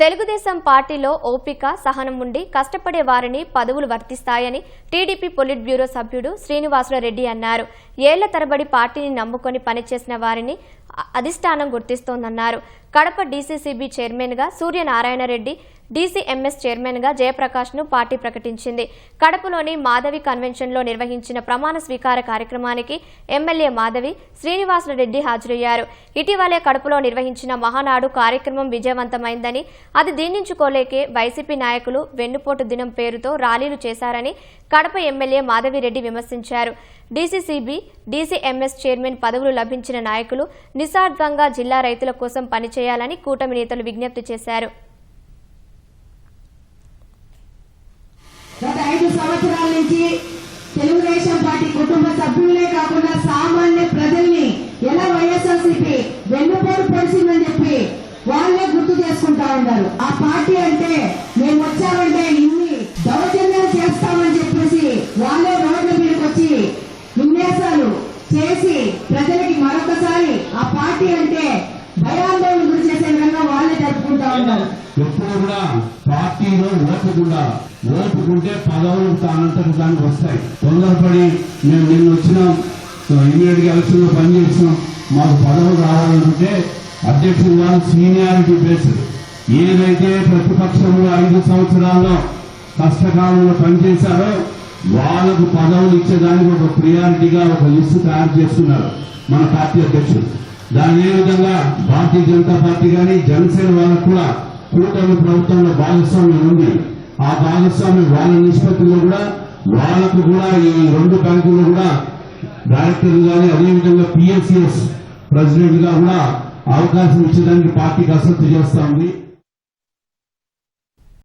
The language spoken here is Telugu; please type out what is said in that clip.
తెలుగుదేశం పార్టీలో ఓపిక సహనం ఉండి కష్టపడే వారిని పదవులు వర్తిస్తాయని టీడీపీ పొలిట్ బ్యూరో సభ్యుడు శ్రీనివాసుల రెడ్డి అన్నారు. ఏళ్ళ తరబడి పార్టీని నమ్ముకొని పనిచేసిన వారిని అధిష్టానం గుర్తిస్తోందన్నారు. కడప డీసీసీబీ చైర్మన్గా సూర్యనారాయణ రెడ్డి డీసీఎంఎస్ చైర్మన్గా జయప్రకాష్ను పార్టీ ప్రకటించింది. కడపలోని మాధవి కన్వెన్షన్లో నిర్వహించిన ప్రమాణ స్వీకార కార్యక్రమానికి ఎమ్మెల్యే మాధవి శ్రీనివాసుల రెడ్డి హాజరయ్యారు. ఇటీవలే కడపలో నిర్వహించిన మహానాడు కార్యక్రమం విజయవంతమైందని అది దీన్నించుకోలేకే వైసీపీ నాయకులు వెన్నుపోటు దినం పేరుతో ర్యాలీలు చేశారని కడప ఎమ్మెల్యే మాధవిరెడ్డి విమర్శించారు. డీసీసీబీ డీసీఎంఎస్ చైర్మన్ పదవులు లభించిన నాయకులు నిస్వార్థంగా జిల్లా రైతుల కోసం పనిచేయాలని కూటమి నేతలు విజ్ఞప్తి చేశారు. గత ఐదు సంవత్సరాల నుంచి తెలుగుదేశం పార్టీ కుటుంబ సభ్యులే కాకుండా సామాన్య ప్రజల్ని ఎలా వైఎస్ఆర్సీపీ వెన్నుపోటు పొడిచిందని చెప్పి వాళ్ళే గుర్తు చేసుకుంటా ఉన్నారు. ఆ పార్టీ అంటే చేసి ప్రజలకి మరొకసారి ఆ పార్టీ అంటే భయాందోళన గురి చేసే విధంగా వాళ్ళే జరుపుకుంటా ఉన్నారు ఎప్పుడు కూడా పార్టీలో ఓపకుండా ఓపుకుంటే పదవులు తానంతట దానికి వస్తాయి. తొందరపడి మేము నిన్న వచ్చినాం ఇమీడియట్గా ఎలక్షన్లో పనిచేసినాం మాకు పదవులు రావాలంటే అధ్యక్షుడు గారు సీనియారిటీ బేస్డ్. ఏదైతే ప్రతిపక్షంలో ఐదు సంవత్సరాల్లో కష్టకాలంలో పనిచేశారో వాళ్ళకు పదవులు ఇచ్చేదానికి ఒక ప్రియారిటీగా ఒక లిస్టు తయారు చేస్తున్నారు మన పార్టీ అధ్యక్షుడు దాని ఏ విధంగా భారతీయ జనతా పార్టీ కానీ జనసేన వాళ్ళకు కూడా కూటమి ప్రభుత్వంలో భాగస్వామ్యం ఉంది. ఆ భాగస్వామ్యం వాళ్ళ నిష్పత్తిలో కూడా వాళ్ళకు కూడా ఈ రెండు బ్యాంకుల్లో కూడా డైరెక్టర్ కానీ అదేవిధంగా పిఎస్సిఎస్ ప్రెసిడెంట్గా కూడా అవకాశం ఇచ్చేదానికి పార్టీ కసరత్తు చేస్తా ఉంది.